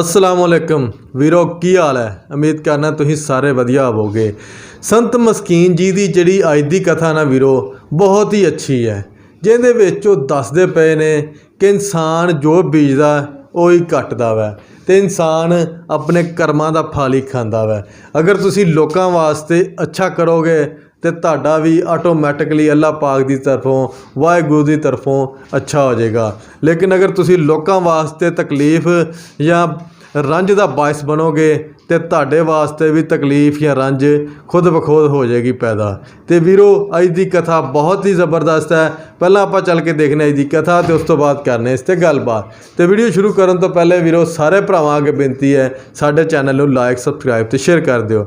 ਅਸਲਾਮ ਵਾਲੇਕਮ ਵੀਰੋ, ਕੀ ਹਾਲ ਹੈ? ਉਮੀਦ ਕਰਨਾ ਤੁਸੀਂ ਸਾਰੇ ਵਧੀਆ ਹੋਵੋਗੇ। ਸੰਤ ਮਸਕੀਨ ਜੀ ਦੀ ਜਿਹੜੀ ਅੱਜ ਦੀ ਕਥਾ ਨਾ ਵੀਰੋ, ਬਹੁਤ ਹੀ ਅੱਛੀ ਹੈ। ਜਿਹਦੇ ਵਿੱਚ ਉਹ ਦੱਸਦੇ ਪਏ ਨੇ ਕਿ ਇਨਸਾਨ ਜੋ ਬੀਜਦਾ, ਉਹ ਹੀ ਕੱਟਦਾ ਵੈ। ਤੇ ਇਨਸਾਨ ਆਪਣੇ ਕਰਮਾਂ ਦਾ ਫਲ ਹੀ ਖਾਂਦਾ ਵੈ। ਅਗਰ ਤੁਸੀਂ ਲੋਕਾਂ ਵਾਸਤੇ ਅੱਛਾ ਕਰੋਗੇ ਤੇ ਤੁਹਾਡਾ ਵੀ ਆਟੋਮੈਟਿਕਲੀ ਅੱਲਾਹ ਪਾਕ ਦੀ ਤਰਫੋਂ, ਵਾਹਿਗੁਰੂ ਦੀ ਤਰਫੋਂ ਅੱਛਾ ਹੋ ਜਾਏਗਾ। ਲੇਕਿਨ ਅਗਰ ਤੁਸੀਂ ਲੋਕਾਂ ਵਾਸਤੇ ਤਕਲੀਫ ਜਾਂ ਰੰਜ ਦਾ ਬਾਇਸ ਬਣੋਗੇ, ਤੇ ਤੁਹਾਡੇ ਵਾਸਤੇ ਵੀ ਤਕਲੀਫ ਜਾਂ ਰੰਜ ਖੁਦ ਬਖੁਦ ਹੋ ਜਾਏਗੀ ਪੈਦਾ। ਤੇ ਵੀਰੋ, ਅੱਜ ਦੀ ਕਥਾ ਬਹੁਤ ਹੀ ਜ਼ਬਰਦਸਤ ਹੈ। ਪਹਿਲਾਂ ਆਪਾਂ ਚੱਲ ਕੇ ਦੇਖਨੇ ਅੱਜ ਦੀ ਕਥਾ ਤੇ ਉਸ ਤੋਂ ਬਾਅਦ ਕਰਨੇ ਇਸ ਤੇ ਗੱਲਬਾਤ। ਤੇ ਵੀਡੀਓ ਸ਼ੁਰੂ ਕਰਨ ਤੋਂ ਪਹਿਲੇ ਵੀਰੋ, ਸਾਰੇ ਭਰਾਵਾਂ ਅੱਗੇ ਬੇਨਤੀ ਹੈ ਸਾਡੇ ਚੈਨਲ ਨੂੰ ਲਾਈਕ ਸਬਸਕ੍ਰਾਈਬ ਤੇ ਸ਼ੇਅਰ ਕਰ ਦਿਓ।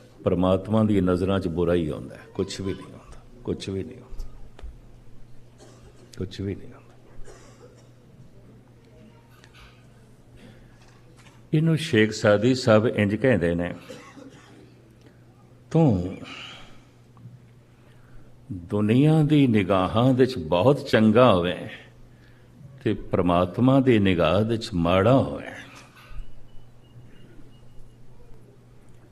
ਪਰਮਾਤਮਾ ਦੀ ਨਜ਼ਰਾਂ 'ਚ ਬੁਰਾ ਹੀ ਆਉਂਦਾ ਹੈ। ਕੁਝ ਵੀ ਨਹੀਂ ਆਉਂਦਾ। ਕੁਝ ਵੀ ਨਹੀਂ ਆਉਂਦਾ। ਕੁਝ ਵੀ ਨਹੀਂ ਆਉਂਦਾ। ਇਹਨੂੰ ਸ਼ੇਖ ਸਾਦੀ ਸਾਹਿਬ ਇੰਜ ਕਹਿੰਦੇ ਨੇ, ਤੂੰ ਦੁਨੀਆ ਦੀ ਨਿਗਾਹਾਂ ਵਿੱਚ ਬਹੁਤ ਚੰਗਾ ਹੋਵੇ ਤੇ ਪ੍ਰਮਾਤਮਾ ਦੀ ਨਿਗਾਹ ਵਿੱਚ ਮਾੜਾ ਹੋਵੇ।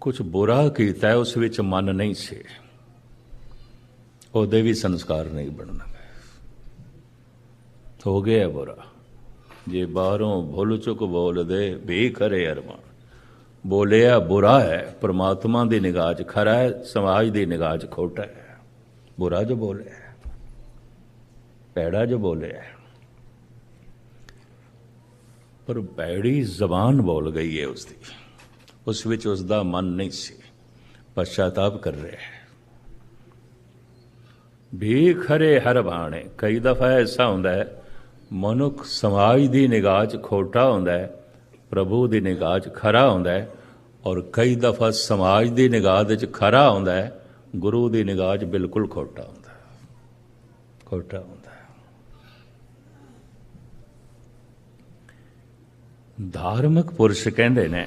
ਕੁਝ ਬੁਰਾ ਕੀਤਾ ਹੈ, ਉਸ ਵਿੱਚ ਮਨ ਨਹੀਂ ਸੀ। ਉਹਦੇ ਵੀ ਸੰਸਕਾਰ ਨਹੀਂ ਬਣਨਗੇ ਹੋ ਗਿਆ ਬੁਰਾ। ਜੇ ਬਾਹਰੋਂ ਭੁੱਲ ਚੁੱਕ ਬੋਲਦੇ ਵੀ ਕਰੇ ਅਰਮਾਨ। ਬੋਲਿਆ ਬੁਰਾ ਹੈ ਪ੍ਰਮਾਤਮਾ ਦੀ ਨਿਗਾਹ 'ਚ ਖਰਾ ਹੈ ਸਮਾਜ ਦੀ ਨਿਗਾਹ 'ਚ ਖੋਟਾ ਹੈ। ਬੁਰਾ ਜੋ ਬੋਲਿਆ ਪੈੜਾ ਭੈੜਾ ਜੋ ਬੋਲਿਆ ਪਰ ਪੈੜੀ ਜ਼ਬਾਨ ਬੋਲ ਗਈ ਹੈ ਉਸ ਦੀ ਉਸ ਵਿੱਚ ਉਸ ਦਾ ਮਨ ਨਹੀਂ ਸੀ। ਪਛਤਾਪ ਕਰ ਰਿਹਾ ਹੈ। ਵੀ ਖਰੇ ਹਰ ਬਾਣੇ, ਕਈ ਦਫਾ ਐਸਾ ਹੁੰਦਾ ਹੈ, ਮਨੁੱਖ ਸਮਾਜ ਦੀ ਨਿਗਾਹ 'ਚ ਖੋਟਾ ਹੁੰਦਾ ਹੈ, ਪ੍ਰਭੂ ਦੀ ਨਿਗਾਹ 'ਚ ਖਰਾ ਹੁੰਦਾ ਹੈ ਔਰ ਕਈ ਦਫਾ ਸਮਾਜ ਦੀ ਨਿਗਾਹ ਦੇ 'ਚ ਖਰਾ ਹੁੰਦਾ ਹੈ, ਗੁਰੂ ਦੀ ਨਿਗਾਹ 'ਚ ਬਿਲਕੁਲ ਖੋਟਾ ਹੁੰਦਾ ਹੈ। ਖੋਟਾ ਹੁੰਦਾ ਹੈ। ਧਾਰਮਿਕ ਪੁਰਸ਼ ਕਹਿੰਦੇ ਨੇ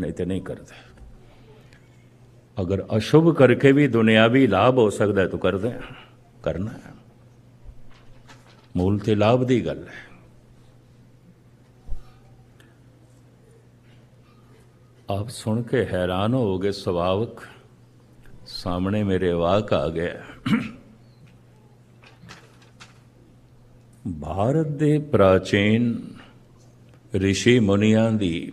ਨਹੀਂ ਤੇ ਨਹੀਂ ਕਰਦੇ। ਅਗਰ ਅਸ਼ੁਭ ਕਰਕੇ ਵੀ ਦੁਨਿਆਵੀ ਲਾਭ ਹੋ ਸਕਦਾ ਤੂੰ ਤਾਂ ਕਰਦੇ ਕਰਨਾ ਹੈ। ਮੂਲ ਤੇ ਲਾਭ ਦੀ ਗੱਲ ਹੈ। ਆਪ ਸੁਣ ਕੇ ਹੈਰਾਨ ਹੋਗੇ ਸੁਭਾਵਕ। ਸਾਹਮਣੇ ਮੇਰੇ ਵਾਕ ਆ ਗਿਆ ਭਾਰਤ ਦੇ ਪ੍ਰਾਚੀਨ ਰਿਸ਼ੀ ਮੁਨੀਆਂ ਦੀ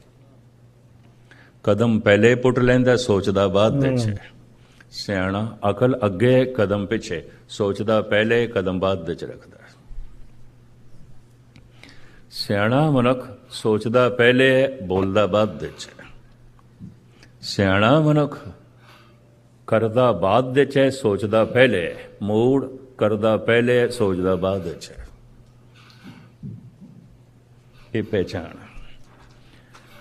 ਕਦਮ ਪਹਿਲੇ ਪੁੱਟ ਲੈਂਦਾ ਸੋਚਦਾ ਬਾਅਦ ਵਿੱਚ। ਸਿਆਣਾ ਅਕਲ ਅੱਗੇ ਕਦਮ ਪਿੱਛੇ ਸੋਚਦਾ ਪਹਿਲੇ ਕਦਮ ਬਾਅਦ ਵਿੱਚ ਰੱਖਦਾ। ਸਿਆਣਾ ਮਨੁੱਖ ਸੋਚਦਾ ਪਹਿਲੇ ਬੋਲਦਾ ਬਾਅਦ ਵਿੱਚ। ਸਿਆਣਾ ਮਨੁੱਖ ਕਰਦਾ ਬਾਅਦ ਵਿੱਚ ਹੈ ਸੋਚਦਾ ਪਹਿਲੇ। ਮੂੜ ਕਰਦਾ ਪਹਿਲੇ ਸੋਚਦਾ ਬਾਅਦ ਵਿੱਚ ਹੈ ਇਹ ਪਹਿਚਾਣ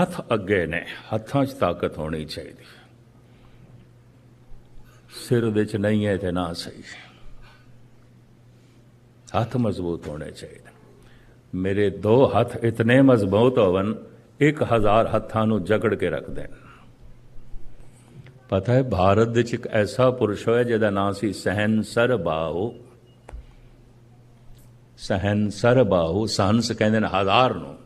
ਹੱਥ ਅੱਗੇ ਨੇ, ਹੱਥਾਂ 'ਚ ਤਾਕਤ ਹੋਣੀ ਚਾਹੀਦੀ। ਸਿਰ ਦੇ 'ਚ ਨਹੀਂ ਹੈ ਤੇ ਨਾ ਸਹੀ। ਹੱਥ ਮਜ਼ਬੂਤ ਹੋਣੇ ਚਾਹੀਦੇ। ਮੇਰੇ ਦੋ ਹੱਥ ਇਤਨੇ ਮਜ਼ਬੂਤ ਹੋਵਨ 1000 ਹੱਥਾਂ ਨੂੰ ਜਕੜ ਕੇ ਰੱਖ ਦੇਣ। ਪਤਾ ਹੈ, ਭਾਰਤ ਵਿੱਚ ਇੱਕ ਐਸਾ ਪੁਰਸ਼ ਹੋਇਆ ਜਿਹਦਾ ਨਾਮ ਸੀ ਸਹਿਨਸਰ ਬਾਹੂ। ਸਹਿਨਸਰ ਬਾਹੂ ਸਹੰਸ ਕਹਿੰਦੇ ਨੇ ਹਜ਼ਾਰ ਨੂੰ।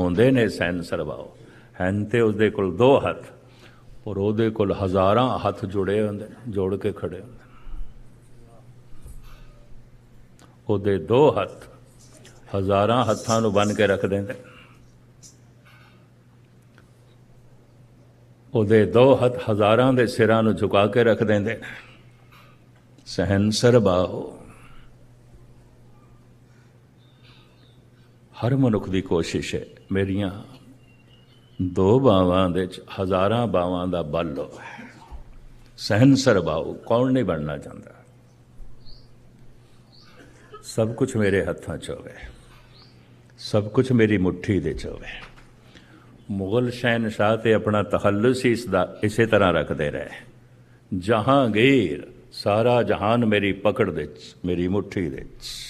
ਹੁੰਦੇ ਨੇ ਸੈਂਸਰ ਬਾਓ ਹਨ ਤੇ ਉਸਦੇ ਕੋਲ ਦੋ ਹੱਥ, ਔਰ ਉਹਦੇ ਕੋਲ ਹਜ਼ਾਰਾਂ ਹੱਥ ਜੁੜੇ ਹੁੰਦੇ ਨੇ, ਜੋੜ ਕੇ ਖੜੇ ਹੁੰਦੇ ਉਹਦੇ ਦੋ ਹੱਥ ਹਜ਼ਾਰਾਂ ਹੱਥਾਂ ਨੂੰ ਬੰਨ ਕੇ ਰੱਖ ਦਿੰਦੇ ਉਹਦੇ ਦੋ ਹੱਥ ਹਜ਼ਾਰਾਂ ਦੇ ਸਿਰਾਂ ਨੂੰ ਝੁਕਾ ਕੇ ਰੱਖ ਦਿੰਦੇ ਨੇ। ਸਹਿਨਸਰ ਬਾਹੋ ਹਰ ਮਨੁੱਖ ਦੀ ਕੋਸ਼ਿਸ਼ ਹੈ। ਮੇਰੀਆਂ ਦੋ ਬਾਵਾਂ ਦੇ ਚ ਹਜ਼ਾਰਾਂ ਬਾਵਾਂ ਦਾ ਬਲ ਹੋਵੇ ਸਹਿਨਸਰ ਬਾਹੂ, ਕੌਣ ਨਹੀਂ ਬਣਨਾ ਚਾਹੁੰਦਾ? ਸਭ ਕੁਝ ਮੇਰੇ ਹੱਥਾਂ 'ਚ ਹੋਵੇ। ਸਭ ਕੁਝ ਮੇਰੀ ਮੁਠੀ ਦੇ 'ਚ ਹੋਵੇ। ਮੁਗਲ ਸ਼ਹਿਨशाह ਤੇ ਆਪਣਾ ਤਖੱਲਸ ਹੀ ਇਸ ਦਾ, ਇਸੇ ਤਰ੍ਹਾਂ ਰੱਖਦੇ ਰਹੇ। ਜਹਾਂਗੀਰ, ਸਾਰਾ ਜਹਾਨ ਮੇਰੀ ਪਕੜ ਦੇ 'ਚ, ਮੇਰੀ ਮੁਠੀ ਦੇ 'ਚ।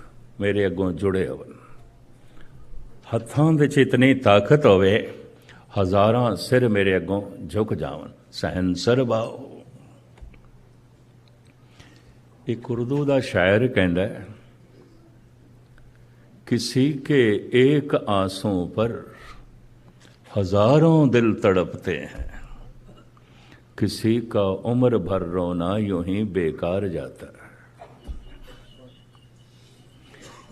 ਮੇਰੇ ਅੱਗੋਂ ਜੁੜੇ ਹੋਵਨ ਹੱਥਾਂ ਵਿੱਚ ਇਤਨੀ ਤਾਕਤ ਹੋਵੇ ਹਜ਼ਾਰਾਂ ਸਿਰ ਮੇਰੇ ਅੱਗੋਂ ਝੁਕ ਜਾਵਨ ਸਹਿਨਸਰ ਬਾਹੋ ਇੱਕ ਉਰਦੂ ਦਾ ਸ਼ਾਇਰ ਕਹਿੰਦਾ ਹੈ किसी के एक आंसू पर हजारों दिल तड़पते हैं किसी का उम्र भर रोना यूं ही बेकार जाता है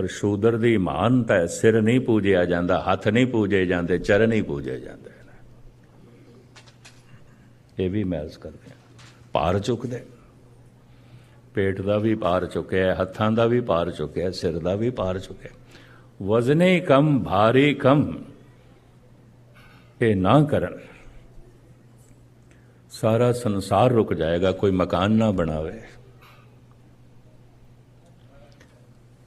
ਪਰ ਸ਼ੂਦਰ ਦੀ ਮਾਨਤਾ ਹੈ ਸਿਰ ਨਹੀਂ ਪੂਜਿਆ ਜਾਂਦਾ, ਹੱਥ ਨਹੀਂ ਪੂਜੇ ਜਾਂਦੇ, ਚਰਨ ਹੀ ਪੂਜੇ ਜਾਂਦੇ ਇਹ ਵੀ ਮੈਜ਼ ਕਰਦੇ ਭਾਰ ਚੁੱਕਦੇ। ਪੇਟ ਦਾ ਵੀ ਭਾਰ ਚੁੱਕਿਆ, ਹੱਥਾਂ ਦਾ ਵੀ ਭਾਰ ਚੁੱਕਿਆ, ਸਿਰ ਦਾ ਵੀ ਭਾਰ ਚੁੱਕਿਆ। ਵਜ਼ਨੇ ਕਮ, ਭਾਰੀ ਕਮ। ਇਹ ਨਾ ਕਰਨ। ਸਾਰਾ ਸੰਸਾਰ ਰੁਕ ਜਾਏਗਾ, ਕੋਈ ਮਕਾਨ ਨਾ ਬਣਾਵੇ।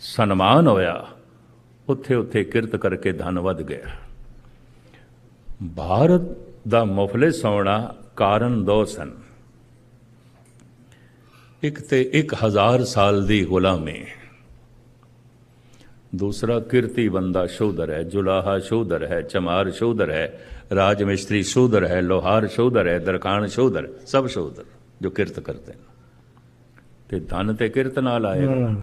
ਸਨਮਾਨ ਹੋਇਆ, ਉੱਥੇ ਉੱਥੇ ਕਿਰਤ ਕਰਕੇ ਧਨ ਵੱਧ ਗਿਆ। ਭਾਰਤ ਦਾ ਮੁਫਲਿਸ ਹੋਣਾ ਕਾਰਨ ਦੋ ਸਨ। ਇੱਕ ਤੇ 1000 ਸਾਲ ਦੀ ਗੁਲਾਮੀ। ਦੂਸਰਾ ਕਿਰਤੀ ਬੰਦਾ ਸ਼ੋਧਰ ਹੈ, ਜੁਲਾਹਾ ਸ਼ੋਧਰ ਹੈ, ਚਮਾਰ ਸ਼ੋਧਰ ਹੈ ਰਾਜ ਮਿਸਤਰੀ ਸ਼ੋਧਰ ਹੈ, ਲੋਹਾਰ ਸ਼ੋਧਰ ਹੈ ਦਰਕਾਨ ਸ਼ੋਧਰ ਸਭ ਸ਼ੋਧਰ ਜੋ ਕਿਰਤ ਕਰਦੇ ਨੇ। ਤੇ ਧਨ ਤੇ ਕਿਰਤ ਨਾਲ ਆਏਗਾ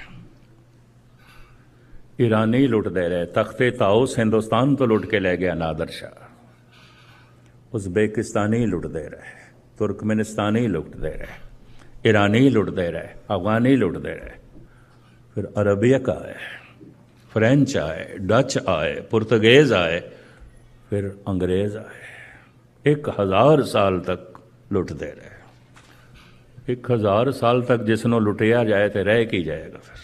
ਈਰਾਨੀ ਲੁੱਟਦੇ ਰਹੇ। ਤਖਤੇ ਤਾਉਸ ਹਿੰਦੁਸਤਾਨ ਤੋਂ ਲੁੱਟ ਕੇ ਲੈ ਗਿਆ ਨਾਦਰ ਸ਼ਾਹ। ਉਜ਼ਬੇਕਿਸਤਾਨੀ ਲੁੱਟਦੇ ਰਹੇ, ਤੁਰਕਮਨਿਸਤਾਨੀ ਲੁੱਟਦੇ ਰਹੇ ਈਰਾਨੀ ਲੁੱਟਦੇ ਰਹੇ, ਅਫਗਾਨੀ ਲੁੱਟਦੇ ਰਹੇ। ਫਿਰ ਅਰਬੀਅਕ ਆਏ, ਫ੍ਰੈਂਚ ਆਏ, ਡੱਚ ਆਏ, ਪੁਰਤਗੇਜ਼ ਆਏ, ਫਿਰ ਅੰਗਰੇਜ਼ ਆਏ। ਇੱਕ ਹਜ਼ਾਰ ਸਾਲ ਤੱਕ ਲੁੱਟਦੇ ਰਹੇ। ਇੱਕ ਹਜ਼ਾਰ ਸਾਲ ਤੱਕ ਜਿਸ ਨੂੰ ਲੁੱਟਿਆ ਜਾਏ ਤੇ ਰਹਿ ਕੀ ਜਾਏਗਾ ਫਿਰ?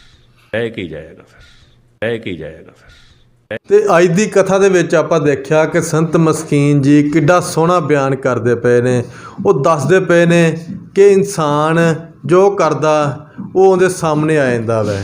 ਰਹਿ ਕੀ ਜਾਏਗਾ ਫਿਰ? ਰਹਿ ਕੀ ਜਾਏਗਾ ਫਿਰ? ਤੇ ਅੱਜ ਦੀ ਕਥਾ ਦੇ ਵਿੱਚ ਆਪਾਂ ਦੇਖਿਆ ਕਿ ਸੰਤ ਮਸਕੀਨ ਜੀ ਕਿੱਡਾ ਸੋਹਣਾ ਬਿਆਨ ਕਰਦੇ ਪਏ ਨੇ। ਉਹ ਦੱਸਦੇ ਪਏ ਨੇ ਕਿ ਇਨਸਾਨ ਜੋ ਕਰਦਾ, ਉਹ ਉਹਦੇ ਸਾਹਮਣੇ ਆ ਜਾਂਦਾ ਵੈ।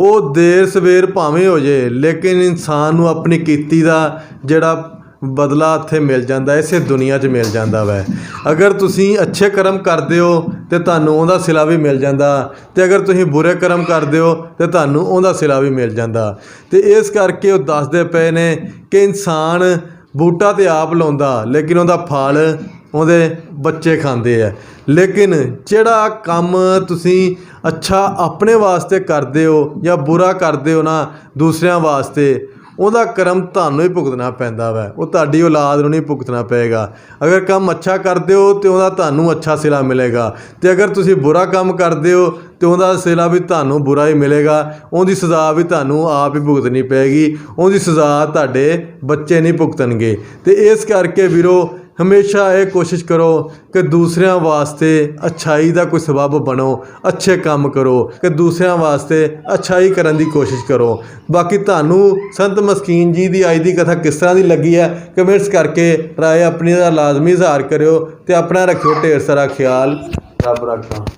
ਉਹ ਦੇਰ ਸਵੇਰ ਭਾਵੇਂ ਹੋ ਜੇ, ਲੇਕਿਨ ਇਨਸਾਨ ਨੂੰ ਆਪਣੀ ਕੀਤੀ ਦਾ ਜਿਹੜਾ ਬਦਲਾ ਇੱਥੇ ਮਿਲ ਜਾਂਦਾ, ਇਸੇ ਦੁਨੀਆ 'ਚ ਮਿਲ ਜਾਂਦਾ ਵੈ। ਅਗਰ ਤੁਸੀਂ ਅੱਛੇ ਕਰਮ ਕਰਦੇ ਹੋ, ਤੇ ਤੁਹਾਨੂੰ ਉਹਦਾ ਸਿਲਾ ਵੀ ਮਿਲ ਜਾਂਦਾ। ਤੇ ਅਗਰ ਤੁਸੀਂ ਬੁਰੇ ਕਰਮ ਕਰਦੇ ਹੋ, ਤੇ ਤੁਹਾਨੂੰ ਉਹਦਾ ਸਿਲਾ ਵੀ ਮਿਲ ਜਾਂਦਾ। ਤੇ ਇਸ ਕਰਕੇ ਉਹ ਦੱਸਦੇ ਪਏ ਨੇ ਕਿ ਇਨਸਾਨ ਬੂਟਾ ਤੇ ਆਪ ਲਾਉਂਦਾ, ਲੇਕਿਨ ਉਹਦਾ ਫਲ ਉਹਦੇ ਬੱਚੇ ਖਾਂਦੇ ਆ। ਲੇਕਿਨ ਜਿਹੜਾ ਕੰਮ ਤੁਸੀਂ ਅੱਛਾ ਆਪਣੇ ਵਾਸਤੇ ਕਰਦੇ ਹੋ ਜਾਂ ਬੁਰਾ ਕਰਦੇ ਹੋ ਨਾ, ਦੂਸਰਿਆਂ ਵਾਸਤੇ ਉਹਦਾ ਕਰਮ ਤੁਹਾਨੂੰ ਹੀ ਭੁਗਤਣਾ ਪੈਂਦਾ ਵਾ। ਉਹ ਤੁਹਾਡੀ ਔਲਾਦ ਨੂੰ ਨਹੀਂ ਭੁਗਤਣਾ ਪਏਗਾ। ਅਗਰ ਕੰਮ ਅੱਛਾ ਕਰਦੇ ਹੋ ਤੇ ਉਹਦਾ ਤੁਹਾਨੂੰ ਅੱਛਾ ਸਿਲਾ ਮਿਲੇਗਾ। ਤੇ ਅਗਰ ਤੁਸੀਂ ਬੁਰਾ ਕੰਮ ਕਰਦੇ ਹੋ ਤੇ ਉਹਦਾ ਸਿਲਾ ਵੀ ਤੁਹਾਨੂੰ ਬੁਰਾ ਹੀ ਮਿਲੇਗਾ। ਉਹਦੀ ਸਜ਼ਾ ਵੀ ਤੁਹਾਨੂੰ ਆਪ ਹੀ ਭੁਗਤਣੀ ਪਏਗੀ। ਉਹਦੀ ਸਜ਼ਾ ਤੁਹਾਡੇ ਬੱਚੇ ਨਹੀਂ ਭੁਗਤਣਗੇ। ਤੇ ਇਸ ਕਰਕੇ ਵੀਰੋ ਹਮੇਸ਼ਾ ਇਹ ਕੋਸ਼ਿਸ਼ ਕਰੋ ਕਿ ਦੂਸਰਿਆਂ ਵਾਸਤੇ ਅੱਛਾਈ ਦਾ ਕੋਈ ਸਬਬ ਬਣੋ, ਅੱਛੇ ਕੰਮ ਕਰੋ, ਕਿ ਦੂਸਰਿਆਂ ਵਾਸਤੇ ਅੱਛਾਈ ਕਰਨ ਦੀ ਕੋਸ਼ਿਸ਼ ਕਰੋ। ਬਾਕੀ ਤੁਹਾਨੂੰ ਸੰਤ ਮਸਕੀਨ ਜੀ ਦੀ ਅੱਜ ਦੀ ਕਥਾ ਕਿਸ ਤਰ੍ਹਾਂ ਦੀ ਲੱਗੀ ਹੈ, ਕਮੈਂਟਸ ਕਰਕੇ ਰਾਏ ਆਪਣੀ ਦਾ ਲਾਜ਼ਮੀ ਇਜ਼ਹਾਰ ਕਰਿਓ ਤੇ ਆਪਣਾ ਰੱਖਿਓ ਢੇਰ ਸਾਰਾ ਖਿਆਲ। ਰੱਬ ਰੱਖਾ।